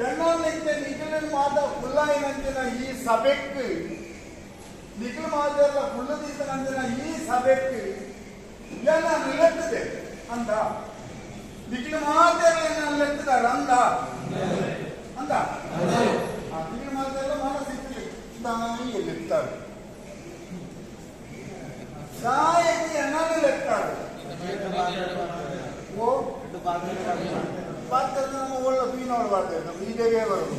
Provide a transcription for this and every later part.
ಜನಕ್ಕೆ ನಿಖಿಲ್ ಮಾತ ಕುಲ್ಲಾಯಿನಂಚಿನ ಈ ಸಭೆಕ್ಕೆ, ನಿಖಿಲ್ ಮಾತೆಲ್ಲ ಕುಳ್ಳದೀತನಂಚಿನ ಈ ಸಭೆಕ್ಕೆ ಎಲ್ಲ ನಿಲ್ಲತ್ತದೆ ಅಂದ? ನಿಖಿಲ್ ಮಾತೆಲ್ಲ ನಿಲ್ಲುತ್ತಿದ್ದಾರೆ ಅಂದ? ಅಂದ? ನಿಖಿಲ್ ಮಾತೆಲ್ಲ ಮನಸ್ಸಿತ್ತು ತಾಯಿ ಎಲ್ಲಿರ್ತಾರೆ? ಸಾಯಕ್ಕೆ ನಿಲ್ಲತ್ತಾರೆ ಓ ಪಾತ್ರದ ನಮ್ಮ ಒಳ್ಳೆ ಮೀನೋಳು ಬರ್ತದೆ ನಮ್ಮ ಈಗೇ ಬರೋದು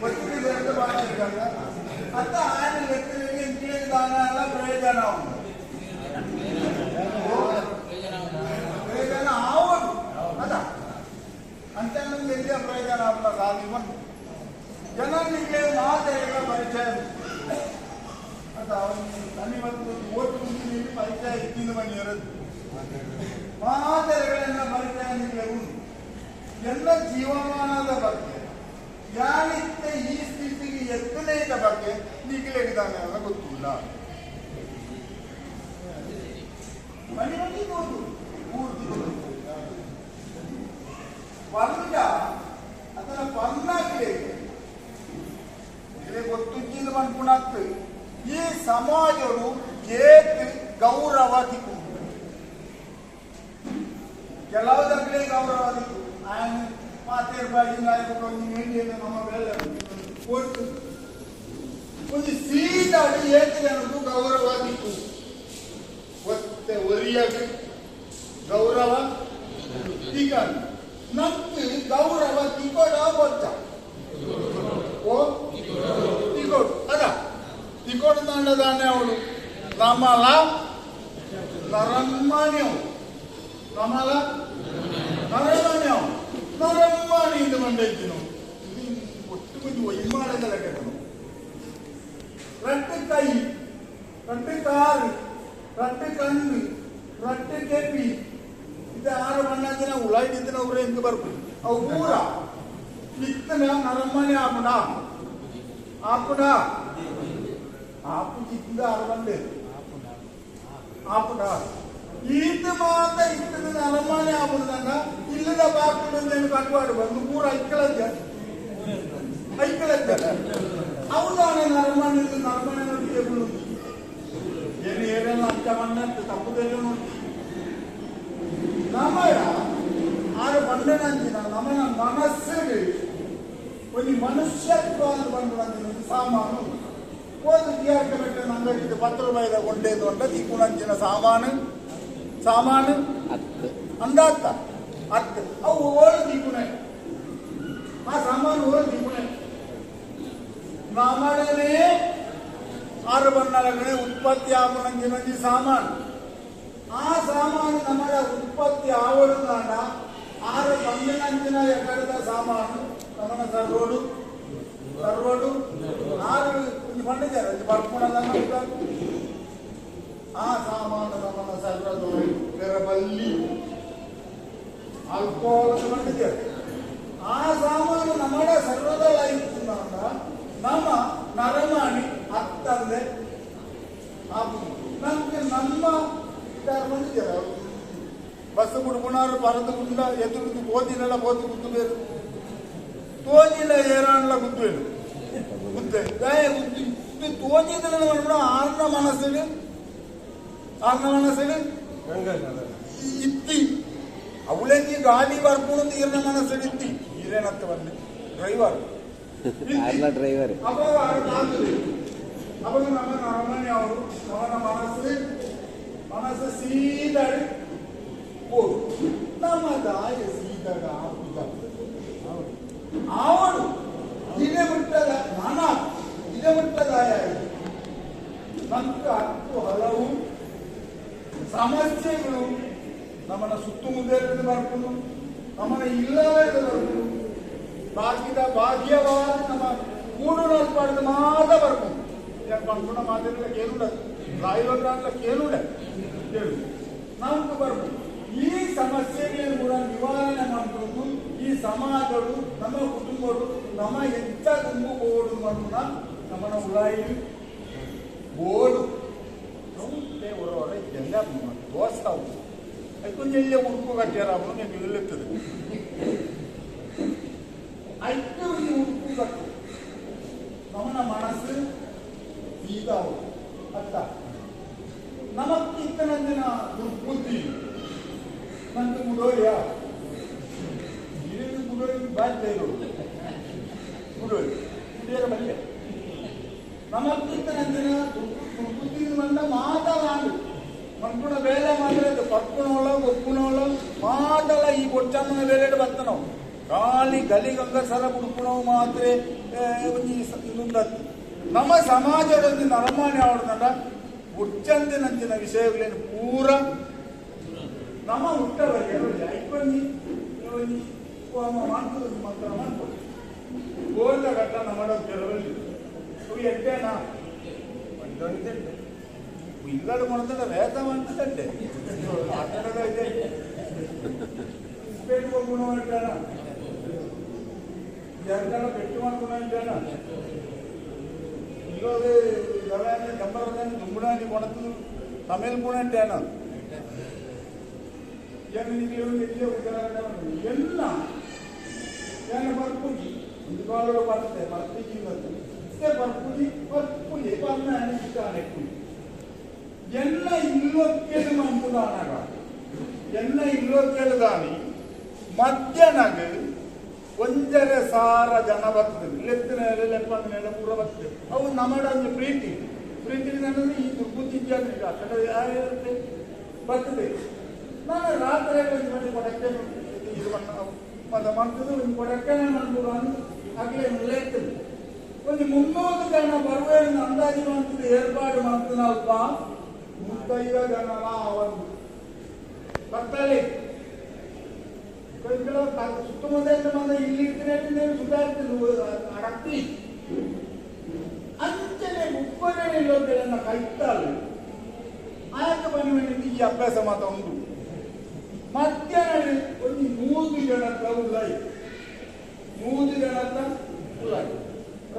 ಒಟ್ಟಿಗೆ ಎರಡು ಮಾಡಿರ್ತಾರೆ ಅಂತ ಆನೆ ವ್ಯಕ್ತಿಗಳಿಗೆ ಇಂತಿನ ದಾನ ಎಲ್ಲ ಪ್ರಯೋಜನ ಉಂಟು ಪ್ರಯೋಜನ ಆವದು ಅದ ಅಂತ ನಮ್ಗೆ ಎಲ್ಲಿಯ ಪ್ರಯೋಜನ ಆಗ್ಲ ಸಾಧಿ ಬಂತು ಜನರಿಗೆ ಮಾತೆಗಳ ಪರಿಚಯ ಅದ ಅವನಿಗೆ ನನಗೆ ಓಟ್ ಮುಂದಿನ ಪರಿಚಯ ಇದ್ದಿನ ಮನೆ ಇರೋದು ನಿಮಗೆ ಉಂಟು ಎಲ್ಲ ಜೀವಮಾನದ ಬಗ್ಗೆ ಯಾರಿತ್ತ ಈ ಸ್ಥಿತಿಗೆ ಎತ್ತನೇದ ಬಗ್ಗೆ ನಿಗಲಿದ್ದಾನೆ ಅಂತ ಗೊತ್ತಿಲ್ಲ ಮನೆ ಮೂರು ಪೂರ್ತಿ ಪಂಡ ಅದರ ಪನ್ನಾಗಲಿ ಇದು. ಗೊತ್ತಿದ್ದ ಅನ್ಕೊಂಡಾಗ್ತದೆ ಈ ಸಮಾಜರು ಏತ್ ಗೌರವ ತಿಕ್ಕು ಕೆಲವುದಕ್ಕೆ ಗೌರವದಿತ್ತು ಆ್ಯಂಡ್ ಪಾತೇರ್ ಬಾಡಿನ ಆಯ್ಕೊಂಡು ಅಂತ ನಮ್ಮ ಬೆಲ್ಲ ಕೊಟ್ಟು ಒಂದು ಸೀಟಾಡಿ ಏಕೆ ಅನ್ನೋದು ಗೌರವದಿತ್ತು ಒತ್ತೆ ಒರಿಯಕ್ಕೆ ಗೌರವ ಈಗ ನಮ್ಗೆ ಗೌರವ ತಿಕೊಡ ಗೊತ್ತ ಓ ತಿಕೊಡು ಅದ ತಿಕೊಡು ತಂಡದಾನೆ ಅವಳು ನಮಲ ನರಮ್ಮನೆ ಅವಳು ನಮಲ ನಾರಾಯಣ ನಾರಮ್ಮ ಇದು ಮಂಡೈತಿ ನಾವು ಒಟ್ಟು ಒಂದು ವೈಮಾನದ ಲೆಕ್ಕ ನಾವು ರಟ್ಟೆ ಕೈ ರಟ್ಟೆ ಕಾರ್ ರಟ್ಟೆ ಕಣ್ಣು ರಟ್ಟೆ ಕೆಪಿ ಇದು ಆರ ಮಣ್ಣಾದ ನಾವು ಉಳಾಯ್ದಿದ್ದ ಅವ್ರೆ ಎಂತ ಬರ್ಬೋದು ಅವು ಪೂರ ಇತ್ತನ ನರಮ್ಮನೆ ಆಪುಡ ಆಪುಡ ಆಪುಜಿದ್ದ ಆರ ಬಂದೆ ಆಪುಡ ಈತ ಮಾತ ಇತ್ತದ ನರಮ್ಮನೆ ಆಪುಡದಂಗ ಇಲ್ಲದ ಬಾಕಿಡಂದೇನು ಕಟ್ವಾಡು ಬಂದು ಪೂರ ಐಕ್ಕಳದ್ದ ಐಕ್ಕಳದ್ದ ಅವನು ನರಮನೆ ನರಮನೆ ನೋಡಿ ಏನು ಏನೇನು ಅಂತ ಮಣ್ಣಂತ ತಪ್ಪುದೆಲ್ಲ ನೋಡಿ ನಮಯ ಆರು ಬಂಡನಂಚಿನ ನಮನ ಮನಸ್ಸಿಗೆ ಒಂದು ಮನುಷ್ಯತ್ವ ಅಂತ ಬಂದು ಬಂದಿನ ಸಾಮಾನು ಒಂದು ಜಿಯಾರ್ಕ ಬೆಟ್ಟ ನಂಗಡಿದ್ದು ಪತ್ತು ರೂಪಾಯಿದ ಕೊಂಡೇದು ಅಂತ ತಿಕ್ಕುಣಂಚಿನ ಸಾಮಾನು ಸಾಮಾನು? ಅಂದಾತ ಅತ್ತ ಅವು ಓಳು ತಿಕ್ಕುಣೆ ಆ ಸಾಮಾನು ಓಳು ತಿಕ್ಕುಣೆ ನಾಮಡನೆ ಆರು ಬಣ್ಣಗಳೇ ಉತ್ಪತ್ತಿ ಆಗುವಂಗಿನ ಸಾಮಾನು. ಆ ಸಾಮಾನು ನಮ್ಮದ ಉತ್ಪತ್ತಿ ಆವಡುದಾಂಡ ಆರು ಬಂದಿನಂಚಿನ ಎಕಡದ ಸಾಮಾನು. ನಮ್ಮನ ಸರ್ರೋಡು ಸರ್ರೋಡು ಆರು ಒಂದು ಬಂಡಿದ್ದಾರೆ ಅದು ಬರ್ಕೊಂಡಲ್ಲ ಆ ಸಾಮಾನು ನಮ್ಮನ ಸರ್ರದು ಬೆರಬಲ್ಲಿ ಆಲ್ಕೋಹಾಲ್ ಬಂದಿದ್ದಾರೆ ಆ ಸಾಮಾನು ನಮ್ಮಡ ಸರ್ವದಲ್ಲಾಯಿತು ನಮ್ಮ ನರಮಾಣಿ ಹತ್ತಂದೆ ನಮ್ಗೆ ನಮ್ಮ ಇದಾರು ಬಂದಿದ್ದಾರೆ ಬಸ್ ಕುಡ್ಕೊಂಡಾರು ಪರದು ಕುಂಡ ಎದುರು ಬೋದಿನೆಲ್ಲ ಬೋದಿ ಗುದ್ದು ಬೇರು ತೋಜಿನ ಏರಾಣ್ಲ ಗುದ್ದೇನು ಗುದ್ದೆ ಗಾಯ ಗುದ್ದಿ ತೋಜಿದ್ರೆ ಮಾಡ್ಬಿಡ ಆರ್ನ കാരണമാണ് മനസ്സിന് ഇത്തി അവളേക്ക് ഗാലി വർക്കൂടും തീർന്ന മനസ്സിന് ഇത്തി ഈരണത്ത് വന്ന് ഡ്രൈവർ ഡ്രൈവർ അപ്പൊ അപ്പൊ നമ്മൾ നർമ്മനാവും നമ്മുടെ മനസ്സ് മനസ്സ് സീതൾ പോകും നമ്മതായ സീതക ആവണം ഇടവിട്ടതായ ಸಮಸ್ಯೆಗಳು ನಮ್ಮನ್ನ ಸುತ್ತಮುತ್ತ ಬರ್ಬೋದು ನಮ್ಮನ್ನ ಇಲ್ಲವೇ ಬರ್ಕೊಂಡು ಬಾಕಿದ ಭಾಗ್ಯವಾದ ನಮ್ಮ ಕೂಡು ನಲ್ಪಾಡಿದ ಮಾತ ಬರ್ಬೋದು ಯಾಕೆ ಅನ್ಕೊಂಡ ಮಾತಿರಲ್ಲ ಕೇಳುಡ ಅಂತ ಕೇಳುಡ ಕೇಳು ನಮ್ಗೆ ಬರ್ಬೋದು. ಈ ಸಮಸ್ಯೆಗಳನ್ನು ಕೂಡ ನಿವಾರಣೆ ಮಾಡಬೇಕು. ಈ ಸಮಾಜಗಳು, ನಮ್ಮ ಕುಟುಂಬಗಳು, ನಮ್ಮ ಹೆಚ್ಚ ತುಂಬಬಹುದು ಮಾಡೋಣ ನಮ್ಮನ್ನ ಉಳಾಯಿ ಬೋಡು ನಮ್ಮೇ എന്താ ദോഷം അതിപ്പോ ചെല്ലിയ മുറുക്കു കട്ടിയാറ. അവളും ഞാൻ വീട്ടിലെത്തത് അയക്കു കട്ടും. നമ്മുടെ മനസ്സ് ഇതാവും. അത്ത നമുക്ക് ഇത്തരത്തിനാ ദുർബുദ്ധി? നമുക്ക് മുടോയാ നമുക്ക് ഇത്തരത്തിന് ദുർബുദ്ധി നല്ല മാതാവാണ്. ಮಾತಲಾಡು ಮನ್ಪುಣ ಮಾತ್ರ ಮಾಡಿರೋದು ಪಕ್ಕುನೋಳ ಒಪ್ಪುನೋಳ ಮಾತಲ ಈ ಬೊಚ್ಚನ್ನ ಬೇರೆ ಬರ್ತಾನವು ಖಾಲಿ ಗಲಿಗಂಗ ಸರ ಬುಡ್ಪುಣವು ಮಾತ್ರ ಒಂಜಿ ಇನ್ನೊಂದತ್ತು ನಮ್ಮ ಸಮಾಜದೊಂದು ನರಮಾಣಿ ಆವಡ್ದಂಡ ಉಚ್ಚಂದಿನಂಚಿನ ವಿಷಯಗಳೇನು? ಪೂರ. ನಮ್ಮ ಹುಟ್ಟವರಿಗೆ ಹೋಮ ಮಾಡ್ತದೆ ಮಾತ್ರ ಮಾಡ್ಬೋದು ಗೋಲ್ದ ಘಟ್ಟ ನಮ್ಮ ಕೆಲವಲ್ಲಿ ಎಡ್ಡೆನಾ ಒಂದೊಂದು ಇಲ್ಲಡು ಮಾಡ್ತಾರೆ ವೇದ ಮಾಡ್ತದೆ ಆಟದ ಇದೆ ಇಸ್ಪೇಟ್ ಗುಣ ಅಂತಾನ ಜನಗಳ ಬೆಟ್ಟು ಮಾಡ್ಕೊಂಡು ಅಂತಾನ ಇಲ್ಲೋದು ಗಲಾನೆ ಗಂಬರದಾನೆ ದುಂಬುಡಾನಿ ಕೊಣತು ತಮಿಳ್ ಗುಣ ಅಂತಾನ ಏನು ನೀವು ಎಲ್ಲಿ ಉದಾಹರಣೆ ಎಲ್ಲ ಏನು ಬರ್ಪುಜಿ ಒಂದು ಕಾಲೋಡು ಬರ್ತದೆ ಬರ್ತಿಜಿ ಮತ್ತೆ ಬರ್ಪುಜಿ ಬರ್ಪುಜಿ ಬರ್ನ ಅನಿಸ್ತಾನೆ ಕುಜಿ ಎಲ್ಲ ಇಲ್ಲೊಕ್ಕೇನು ಮಂಪುದಾನಗ ಎಲ್ಲ ಇಲ್ಲೊಕ್ಕೆಲದಾನಿ ಮಧ್ಯಾಹ್ನಗ ಒಂದರೆ ಸಾರ ಜನ ಬರ್ತದೆ. ಲೆತ್ತಿನ ನೆಲೆ ಲೆಪ್ಪನ ನೆಲೆ ಪೂರ ಬರ್ತದೆ. ಅವು ನಮಡ ಒಂದು ಪ್ರೀತಿ. ಪ್ರೀತಿ ನನಗೆ ಈ ಬುದ್ಧಿಜ್ಞಾನಿಗೆ ಆ ಕಡೆ ಯಾರಿರುತ್ತೆ ಬರ್ತದೆ. ನಾನು ರಾತ್ರಿ ಒಂದು ಕೊಡಕ್ಕೆ ಇದು ಮದ ಮಾಡ್ತದೆ, ಒಂದು ಕೊಡಕ್ಕೆ ನಾನು ಆಗಲೇ ಲೇತದೆ ಒಂದು ಮುನ್ನೂರು ಜನ ಬರುವೆ ಅಂದಾಜು ಮಾಡ್ತದೆ, ಏರ್ಪಾಡು ಮಾಡ್ತದೆ ಅಲ್ಪ. ಮುತ್ತೈದ ಜನರ ಒಂದು ಕೊಂಚ ಸುತ್ತಮುತ್ತ ಬಂದ ಇಲ್ಲಿ ಇರ್ತೀನಿ ಸುಧಾರಿಸಿದ್ರು ಅಡಕ್ತಿ ಅಂಚನೆ ಮುಪ್ಪನೇ ನಿಲ್ಲೋದೆಲ್ಲ ಕೈತಾಳು. ಆಯಕ ಬನ್ನಿ ಈ ಅಭ್ಯಾಸ ಮಾತ ಉಂಟು. ಮಧ್ಯಾಹ್ನ ಒಂದು ಮೂರು ಜನ ಉಳ್ಳಾಯಿ ಮೂರು ಜನ ಉಳ್ಳಾಯಿ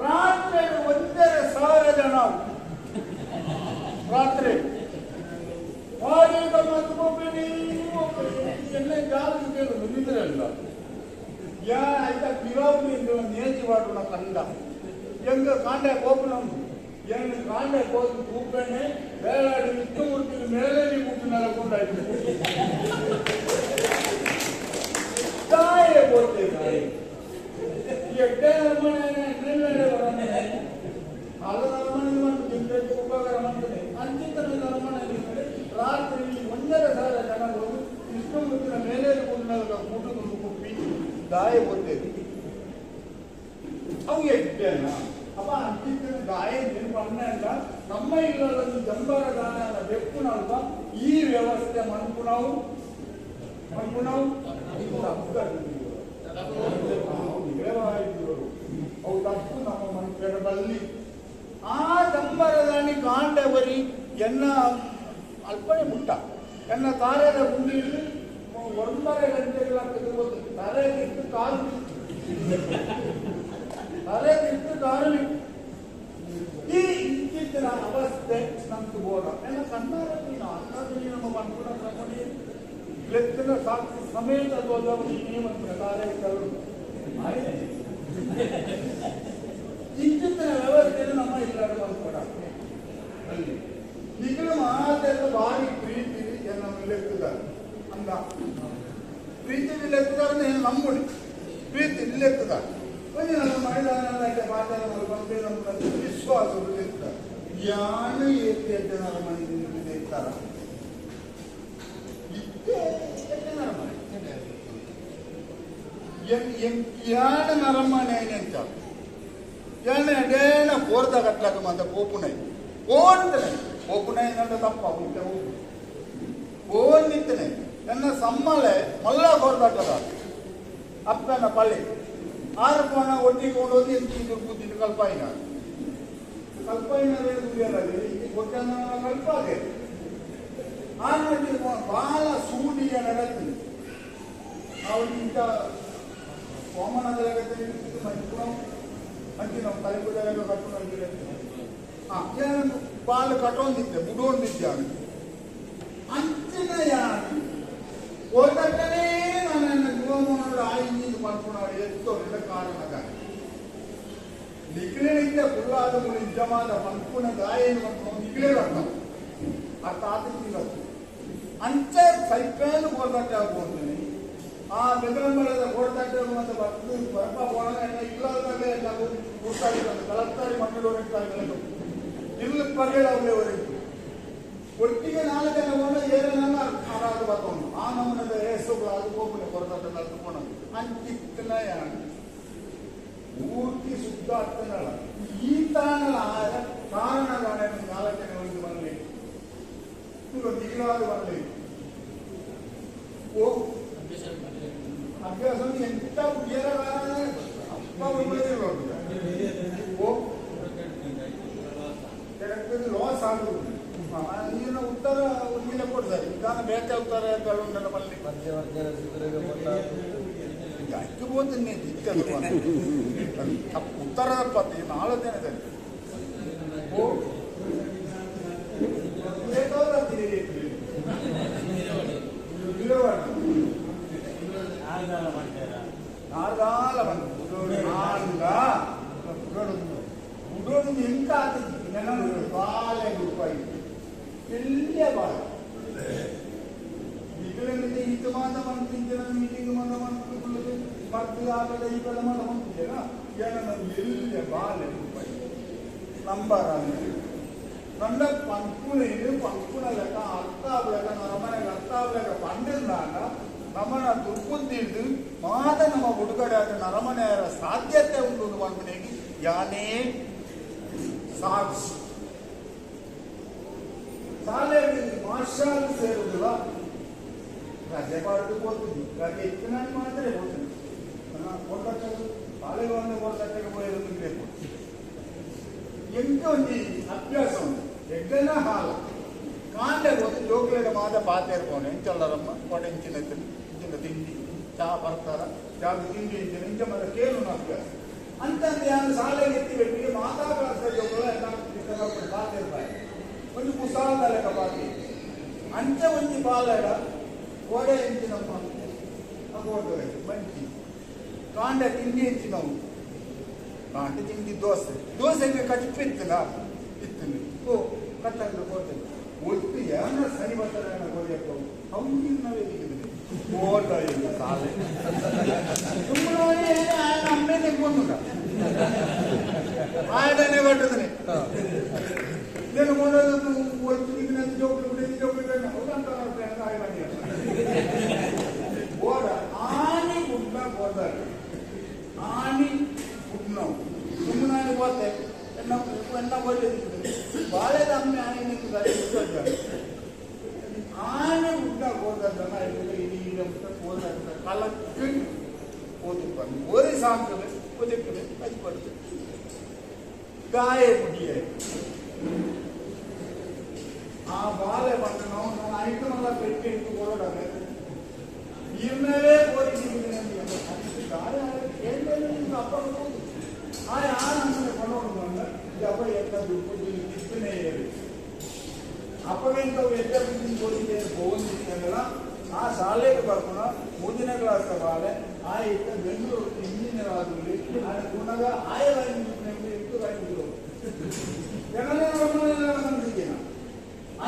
ರಾತ್ರಿ ಒಂದರ ಸಾವಿರ ಜನ. ರಾತ್ರಿ ಹಾಗೆ ಮತ್ತು ಒಬ್ಬನೇ ಎಲ್ಲ ಜಾತಿ ಕೇಳುದು ನಿದ್ರಲ್ಲ ಯಾ ಆಯ್ತಾ ಪಿರಾವು ಎಂದು ನೇಜಿ ಮಾಡುವ ಕಂಡ ಎಂಗ ಕಾಂಡೆ ಕೋಪನ ಎಂದು ಕಾಂಡೆ ಕೋಪು ಕೂಪಣೆ ಬೇಲಾಡಿ ವಿಷ್ಣು ಮೂರ್ತಿ ಮೇಲೆ ಕೂಪು ನೆಲಕೊಂಡಾಯ್ತು ತಾಯೇ ಕೊಡ್ತೇವೆ ತಾಯಿ ಎಡ್ಡೆ ನಮ್ಮನೆ ನೆಲ್ಲಡೆ ಬರನೆ ಅಲ್ಲ ನಮ್ಮನೆ ಮತ್ತು ಜಿಂದಕ್ಕೆ ಉಪಕಾರ ಮಾಡ್ತದೆ ಅಂಚಿತನ ನಮ್ಮನೆ ಗಾಯ ಕೊಡ್ತೇವೆ ಅವು ಎಡ್ಡೆನ ಅಪ್ಪ ಅಂಚಿತನ ಗಾಯ ಏನು ಅಂತ ನಮ್ಮ ಇಲ್ಲದಲ್ಲಿ ಜಂಬರ ದಾನ ಬೆಪ್ಪುನಲ್ವ ಈ ವ್ಯವಸ್ಥೆ ಮನ್ಪು ನಾವು. ಮನ್ಪು ನಾವು. ಅವು ತಪ್ಪು ನಮ್ಮ ಮನುಷ್ಯರ ಬಲ್ಲಿ. ಆ ದಂಬರದಾನಿ ಕಾಂಡವರಿ ಎನ್ನ ಅಲ್ಪನೆ ಮುಟ್ಟ. ಎನ್ನ ತಾರದ ಗುಂಡಿಯಲ್ಲಿ ಒಂಬರೆ ಗಂಟೆಗಳ ತಲೆಗಿಟ್ಟು ಕಾಲು ತಲೆಗಿಟ್ಟು ಕಾಲು ಈ ಇತ್ತೀಚಿನ ಅವಸ್ಥೆ ನಮ್ಗೆ ಬೋಡ ಎಲ್ಲ ಕಣ್ಣಾರಲ್ಲಿ ಅಂದಾಜಲ್ಲಿ ನಮ್ಮ ಮನ್ಪುರ ಕ್ರಮಣಿ ಲೆಕ್ಕದ ಸಾಕ್ಷಿ ಸಮೇತ ಹೋದವರು ನೇಮಂತ್ರ ಕಾರ್ಯಕ್ರಮ ಇತ್ತೀಚಿನ ವ್ಯವಸ್ಥೆಯನ್ನು ನಮ್ಮ ಇಲ್ಲದ ಮನ್ಪುರ ಅಲ್ಲಿ ನಿಖಿಲ ಮಾತೆಲ್ಲ ಭಾರಿ ಪ್ರೀತಿ ನಮ್ಮ ಲೆಕ್ಕದಾರ ಅಂದ ಪ್ರೀತಿ ಲೆಕ್ಕದಾರ ನಂಬುಡಿ ಪ್ರೀತಿ ಲೆಕ್ಕದಾರ ಒಂದು ನಮ್ಮ ಮೈದಾನ ಮಾತಾಡ ಬಂದೆ ನಮ್ಮ ವಿಶ್ವಾಸ ಲೆಕ್ಕ ಯಾನ ಏಕೆ ಅಂತ ನಮ್ಮ ಮನೆ ಲೆಕ್ತಾರ ಯಾನ ನರಮ್ಮನೆ ಅಂತ ಯಾನ ಎಡೇನ ಕೋರ್ದ ಕಟ್ಲಕ ಮಂದ ಪೋಪುನೈ ಓಡ್ತನೆ ಪೋಪುನೈ ನಂದ ತಪ್ಪ ಉಂಟೆ ಓಡ್ ನಿಂತನೆ ನನ್ನ ಸಮ್ಮಳೆ ಮಲ್ಲ ಕೋರ್ದಾಟದ ಅಪ್ಪನ ಪಳ್ಳಿ ಆರು ಪೋಣ ಹೋಗಿ ಎಂತ ಇದು ಕೂತಿದ್ದು ಕಲ್ಪಾಯಿನ? ಕಲ್ಪಾಯಿನ ಗೊತ್ತಾಗ ಕಲ್ಪಾಗೆ. ಆನಂದಿ ಬಾಲ ಸೂಡಿಯ ನಡತಿ ನಾವು ಸೋಮನದ ಜಗತ್ತಿನ ಮಂಚು ಮಂಚಿ ನಾವು ಕಟ್ಕೊಂಡು ಹಾ ಏನು ಬಾಲ ಕಟ್ಟೊಂದಿದ್ದೆ ಬುಡೊಂದಿದ್ದೆ ಅವನು ನನ್ನ ಜೀವನವನ್ನು ಆಯ್ದು ಮಾಡ್ಕೊಂಡು ಎತ್ತೋ ಕಾರಣದ ನಿಖಿಲಿನಿಂದ ಕುಳ್ಳಾದ ನಿಜವಾದ ಪಂಪುನ ಗಾಯನ ನಿಖಿಲೇ ಬರ್ತಾವ ಆ ತಾತಕ್ಕಿಲ್ಲ ಅಂಚ ಸೈಪೇನು ಹೋರಾಟ ಆಗ್ಬೋದು ಆ ಬೆಂಗಳೂರದ ಹೋರಾಟ ಅಂತ ಬರ್ತು ಬರ್ಪ ಹೋರಾಟ ಇಲ್ಲದಾಗಲೇ ನಾವು ಕೂತಾಡಿರೋದು ಕಲತ್ತಾರಿ ಮಕ್ಕಳು ಇರ್ತಾರೆ ಇಲ್ಲಿ ಪರ್ಯಾಯ ಅವರೇ ಒಟ್ಟಿಗೆ ನಾಲ್ಕು ಜನ ಹೋದ ಏರನ್ನ ಆರಾಧ ಬರ್ತವನು ಆ ನಮ್ಮನದ ಹೆಸರು ಅದು ಹೋಗ್ಬಿಟ್ಟು ಹೊರದಾಟ ನಲ್ಕೊಂಡು ಅಂಚಿತ್ತನ ಪೂರ್ತಿ ಶುದ್ಧ ಆಗ್ತಾನಲ್ಲ ಈ ತಾನಲ್ಲ ಕಾರಣಗಾರ ನಾಲ್ಕು ಜನ ಒಂದು ಬರಲಿ ಇವರು ದಿಗಿಲಾದ ಬರಲಿ ಓ ಅಭ್ಯಾಸ ಎಂತ ಉದ್ಯೋಗಗಾರ ಅಪ್ಪ ಒಬ್ಬರು ಓ ಕೆಳಕ್ಕೆ ಲಾಸ್ ಆಗುವುದು ನೀರಿನ ಉತ್ತರ ಒಂದಿನ ಕೊಡ್ತಾರೆ ವಿಧಾನ ಬೇಕ ಉತ್ತರ ಉಂಟಲ್ಲ ಮಲ್ಲಿ ಅಷ್ಟು ಹೋದ್ರೆ ತಪ್ಪು ಉತ್ತರದ ಪತ್ತಿ ನಾಳೆ ದಿನದಲ್ಲಿ ಓ ಬೇಕಾದ್ರೆ ಹತ್ತಿರ ನಾಲ್ಗಾಲ ಬಂದು ನಾಲ್ಗ ಉಡೋದು ಎಂತ ಆಗ್ತದೆ ನನ್ನ ಬಾಳೆ ರೂಪಾಯಿ വലിയ പാട് ഇതിലെന്തിന്റെ ഇത് മാസം മന്ത്രിക്കുന്ന മീറ്റിംഗ് വന്ന മന്ത്രിക്കുള്ളത് പത്ത് ആളുടെ ഈ കൊല്ലം വന്ന മന്ത്രിയല്ല ഇയാളെ വലിയ ബാല ನಂಬರನ್ನು ನನ್ನ ಪಂಕುಳಿಗೆ ಪಂಕುಳಲೆಕ್ಕ ಅರ್ತಾವ್ಲೆಕ್ಕ ನಮ್ಮನೆ ಅರ್ತಾವ್ಲೆಕ್ಕ ಪಂಡಿದ್ದಾಗ ನಮ್ಮನ್ನ ದುರ್ಬುದ್ಧಿದ್ದು ಮಾತ ನಮ್ಮ ಹುಡುಗಡೆ ಆದ ನರಮನೆಯರ ಸಾಧ್ಯತೆ ಉಂಟು ಪಂಕುಣಿಗೆ ಯಾನೇ ಸಾಕ್ಷಿ ಶಾಲೆಯಲ್ಲಿ ಮಾರ್ಷಾಲ್ ಸೇರುದಿಲ್ಲ ರಜೆ ಪಾಡಕ್ಕೆ ಹೋಗ್ತೀನಿ ರಜೆ ಇತ್ತು ನಾನು ಮಾತ್ರ ಹೋಗ್ತೀನಿ ಕೊಟ್ಟಕ್ಕೆ ಶಾಲೆಗೆ ಒಂದು ಕೊಟ್ಟಕ್ಕೆ ಹೋಯೋದು ಬೇಕು ಎಂಕ ಒಂದು ಅಭ್ಯಾಸ ಉಂಟು ಎಗ್ಗನ ಹಾಲ ಕಾಂಡೆಗೆ ಹೋಗಿ ಜೋಕ್ಲೆಗೆ ಮಾದ ಪಾತೆ ಇರ್ಬೋದು ಎಂಚಲ್ಲರಮ್ಮ ಕೊಡೆ ಇಂಚಿನ ಇಂಚಿನ ತಿಂಡಿ ಚಾ ಬರ್ತಾರ ಚಾ ತಿಂಡಿ ಇಂಚಿನ ಇಂಚ ಮದ ಕೇಳು ಅಭ್ಯಾಸ ಅಂತಂದು ಯಾರು ಶಾಲೆಗೆ ಎತ್ತಿ ಬೆಟ್ಟಿಗೆ ಮಾತಾಡ ಜೋಕ್ಲ ಎಲ್ಲ ಇಷ್ಟಪಟ್ಟು ಪಾತೆ ಇರ್ತಾರೆ ಒಂದು ಕುಸಾಲ ಲೆಕ್ಕ ಬಾಕಿ ಅಂಚ ಒಂಜಿ ಬಾಲಡ ಗೋಡೆ ಎಂಚಿನ ಅಗೋಡೆ ಮಂಚಿ. ಕಾಂಡ ತಿಂಡಿ ಎಂಚಿನವು. ಕಾಂಡ ತಿಂಡಿ ದೋಸೆ. ದೋಸೆಗೆ ಕಚ್ಚಿತ್ತಲ್ಲ ಇತ್ತು ಓ ಕತ್ತಲ್ಲ ಗೋಡೆ ಒಟ್ಟು ಯಾರ ಸರಿ ಬರ್ತಾರೆ ಗೋಡೆಯಪ್ಪ ಹಂಗಿನವೇ ಇಲ್ಲಿದೆ ಓಟ ಇಲ್ಲ ಸಾಲೆ. ಸುಮ್ಮನೆ ಅಮ್ಮೆ ತೆಗೊಂಡು ಆಯಡನೆ ಬರ್ತದೆ నేను మొదలు వచ్చిన జోకులు గురించి జోకులు ఓడ ఆని గుడ్డ పోతారు ఆని గుడ్డం గుమ్మనాన్ని పోతే ఎన్న ఎన్న పోలేదు బాలేదు అమ్మి ఆయన ఆని గుడ్డ పోతారు ఇది పోతారు కలకి పోతుంది ఓరి సాంక్రమే పొదిక్కమే అది పడుతుంది గాయ ముడియే ఆ బాలే బాధపడటం నా ఇంటి వల్ల పెట్టి ఇంటి కూడా ఈమెలే పోయి అప్పటికీ ఆయన ఆనందం కొనవడం డబ్బు ఎంత దుప్పు తీసుకునేది అప్పగింత వ్యక్తి పోయి పోగు కదా. ఆ సాలేకు కాకుండా మూదిన క్లాస్ కావాలి ఆ యొక్క బెంగళూరు ఇంజనీర్ వాళ్ళు ఆయన ఆయన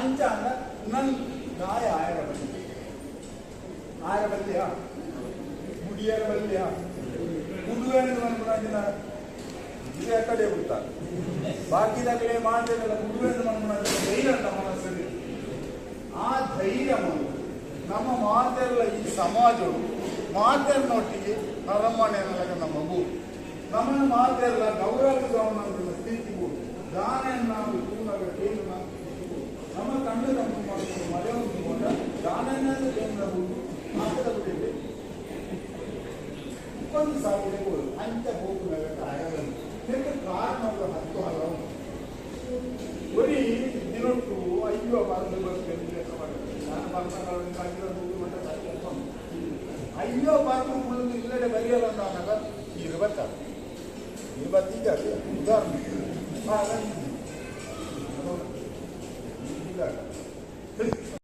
ಅಂಚ ಅಂದ ನನ್ ಗಾಯ ಆಯರ ಬಲ್ಲಿ ಆಯರ ಬಲ್ಲಿಯ ಮುಡಿಯರ ಬಲ್ಲಿಯ ಇದು ಆ ಕಡೆ ಬಿಡ್ತಾರೆ ಬಾಕಿದ ಕಡೆ ಮಾಡಿದೆಲ್ಲ ಮುಡುಗನೆ ಮನ್ಪುನ ಧೈರ್ಯ ಅಂತ ಮನಸ್ಸಲ್ಲಿ. ಆ ಧೈರ್ಯ ನಮ್ಮ ಮಾತೆಲ್ಲ ಈ ಸಮಾಜವು ಮಾತೆನ್ನೊಟ್ಟಿಗೆ ನರಮ್ಮನೆಯಲ್ಲ ನಮ್ಮ ಮಗು ನಮ್ಮ ಮಾತೆಲ್ಲ ಗೌರವಿಸುವಂತಹ ಸ್ಥಿತಿಗೂ ದಾನ ನಾವು ಕೂನಾಗ ಕೇಳು ನಾವು ನಮ್ಮ ಒಂದು ನಮ್ಮ ಮಾಡ್ಕೊಂಡು ಮಳೆ ಉಂಟುಕೊಂಡ ದಾನನ್ನದು ಕೇಂದ್ರಬಹುದು ಮಾತದ ಬಿಟ್ಟಿದೆ ಒಂದು ಸಾವಿರ ಹೋಗುದು ಅಂಚ ಹೋಗುವಾಗ ಆಗಲ್ಲ ಇದಕ್ಕೆ ಕಾರಣಗಳು ಹತ್ತು ಹಲವು ಬರೀ ದಿನಕ್ಕೂ ಅಯ್ಯೋ ಬಾರದು ಬರ್ತೀನಿ ನಾನು ಬಂಧಗಳನ್ನು ಆಗಿರೋದು ಮಟ್ಟ ಅಯ್ಯೋ ಬಾರದು ಉಳಿದು ಇಲ್ಲದೆ ಬರೆಯಲ್ಲ ಅಂದಾಗ ಇರುವತ್ತ ಉದಾಹರಣೆ